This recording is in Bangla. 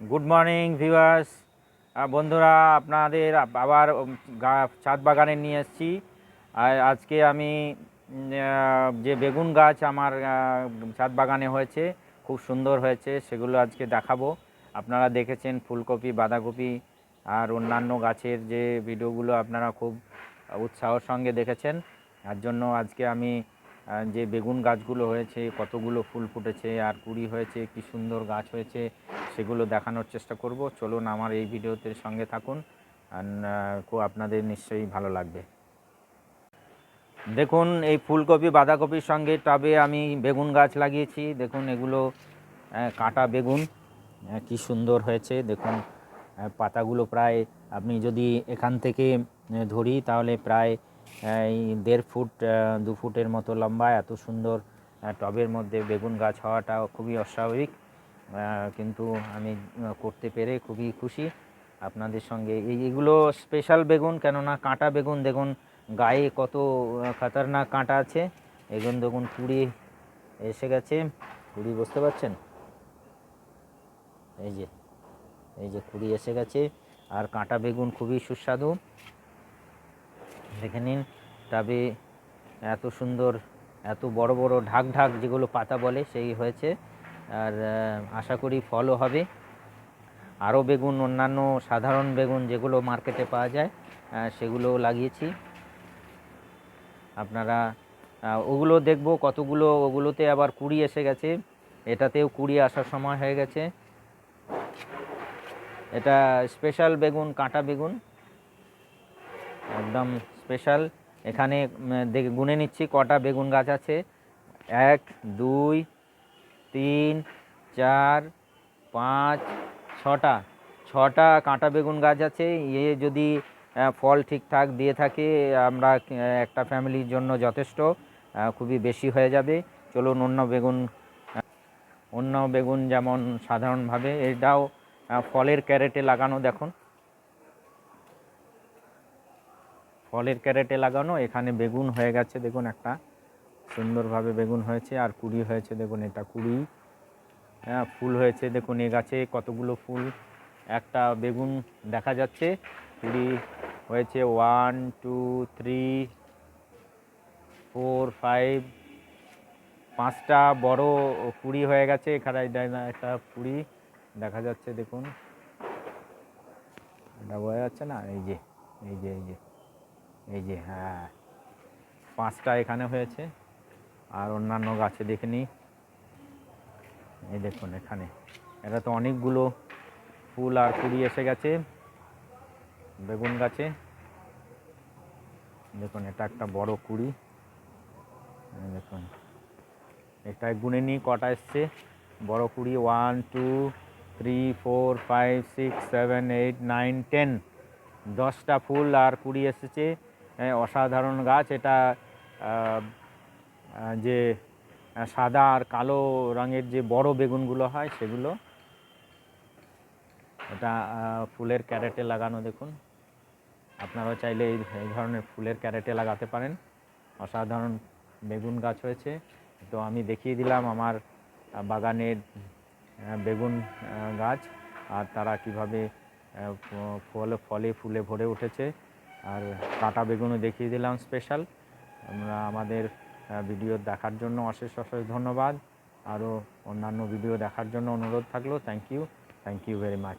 গুড মর্নিং ভিউয়ার্স বন্ধুরা, আপনাদের আবার ছাদ বাগানে নিয়ে এসেছি। আর আজকে আমি যে বেগুন গাছ আমার ছাদ বাগানে হয়েছে, খুব সুন্দর হয়েছে, সেগুলো আজকে দেখাবো। আপনারা দেখেছেন ফুলকপি, বাঁধাকপি আর অন্যান্য গাছের যে ভিডিওগুলো আপনারা খুব উৎসাহর সঙ্গে দেখেছেন। তার জন্য আজকে আমি যে বেগুন গাছগুলো হয়েছে, কতগুলো ফুল ফুটেছে, আর কুড়ি হয়েছে, কি সুন্দর গাছ হয়েছে সেগুলো দেখানোর চেষ্টা করব। চলুন আমার এই ভিডিওতে সঙ্গে থাকুন। আপনাদের নিশ্চয়ই ভালো লাগবে। দেখুন, এই ফুলকপি, বাঁধাকপির সঙ্গে টবে আমি বেগুন গাছ লাগিয়েছি। দেখুন, এগুলো কাঁটা বেগুন কি সুন্দর হয়েছে। দেখুন পাতাগুলো প্রায়, আপনি যদি এখান থেকে ধরি, তাহলে প্রায় দেড় ফুট দু ফুটের মতো লম্বা। এত সুন্দর টবের মধ্যে বেগুন গাছ হওয়াটা খুবই অস্বাভাবিক। কিন্তু আমি করতে পেরে খুবই খুশি। আপনাদের সঙ্গে এই, এগুলো স্পেশাল বেগুন, কেননা কাঁটা বেগুন, দেখুন গায়ে কত খতরনাক কাঁটা আছে। এগুন দেখুন কুড়ি এসে গেছে। কুড়ি বুঝতে পারছেন? এই যে এই যে কুড়ি এসে গেছে। আর কাঁটা বেগুন খুবই সুস্বাদু। দেখে নিন, তবে এত সুন্দর, এত বড় বড় ঢাক ঢাক যেগুলো পাতা বলে, সেই হয়েছে। আর আশা করি ফলও হবে। আরও বেগুন, অন্যান্য সাধারণ বেগুন যেগুলো মার্কেটে পাওয়া যায় সেগুলো লাগিয়েছি। আপনারা ওগুলো দেখব কতগুলো, ওগুলোতে আবার কুড়ি এসে গেছে। এটাতেও কুড়ি আসার সময় হয়ে গেছে। এটা স্পেশাল বেগুন, কাঁটা বেগুন। একদম স্পেশাল। এখানে দেখে, গুনে নিচ্ছি, কটা বেগুন গাছ আছে। এক, দুই তিন, চার, পাঁচ, ছটা। ছটা কাঁটা বেগুন গাছ আছে। ইয়ে যদি ফল ঠিকঠাক দিয়ে থাকে, আমরা একটা ফ্যামিলির জন্য যথেষ্ট খুবই বেশি হয়ে যাবে। চলুন অন্য বেগুন অন্য বেগুন যেমন সাধারণভাবে, এটাও ফলের ক্যারেটে লাগানো, দেখুন। ফলের ক্যারেটে লাগানো, এখানে বেগুন হয়ে গেছে, দেখুন একটা। সুন্দরভাবে বেগুন হয়েছে আর কুড়ি হয়েছে, দেখুন এটা কুড়ি। হ্যাঁ ফুল হয়েছে, দেখুন এ গাছে কতগুলো ফুল। একটা বেগুন দেখা যাচ্ছে, কুড়ি হয়েছে one two three four five পাঁচটা বড় কুড়ি হয়ে গেছে, এখানে একটা কুড়ি দেখা যাচ্ছে, দেখুন। এটা বোঝা যাচ্ছে না? এই যে এই যে এই যে এই যে হ্যাঁ। পাঁচটা এখানে হয়েছে। আর অন্যান্য গাছে দেখে নিই। এই দেখুন এখানে। এটা তো অনেকগুলো ফুল আর কুড়ি এসে গেছে বেগুন গাছে। দেখুন এটা একটা বড় কুড়ি। দেখুন। এটা গুনে নিই কটা এসছে? বড় কুড়ি one two three four five six seven eight nine ten দশটা ফুল আর কুড়ি এসেছে। হ্যাঁ, অসাধারণ গাছ। এটা যে সাদা আর কালো রঙের যে বড় বেগুনগুলো হয় সেগুলো এটা ফুলের ক্যারেটে লাগানো দেখুন। আপনারাও চাইলে এই ধরনের ফুলের ক্যারেটে লাগাতে পারেন। অসাধারণ বেগুন গাছ হয়েছে। তো আমি দেখিয়ে দিলাম আমার বাগানের বেগুন গাছ আর তারা কীভাবে ফল, ফলে ফুলে ভরে উঠেছে। আর কাঁটা বেগুনও দেখিয়ে দিলাম স্পেশাল। আমরা আমাদের ভিডিও দেখার জন্য অশেষ অশেষ ধন্যবাদ। আরও অন্যান্য ভিডিও দেখার জন্য অনুরোধ থাকল। Thank you thank you very much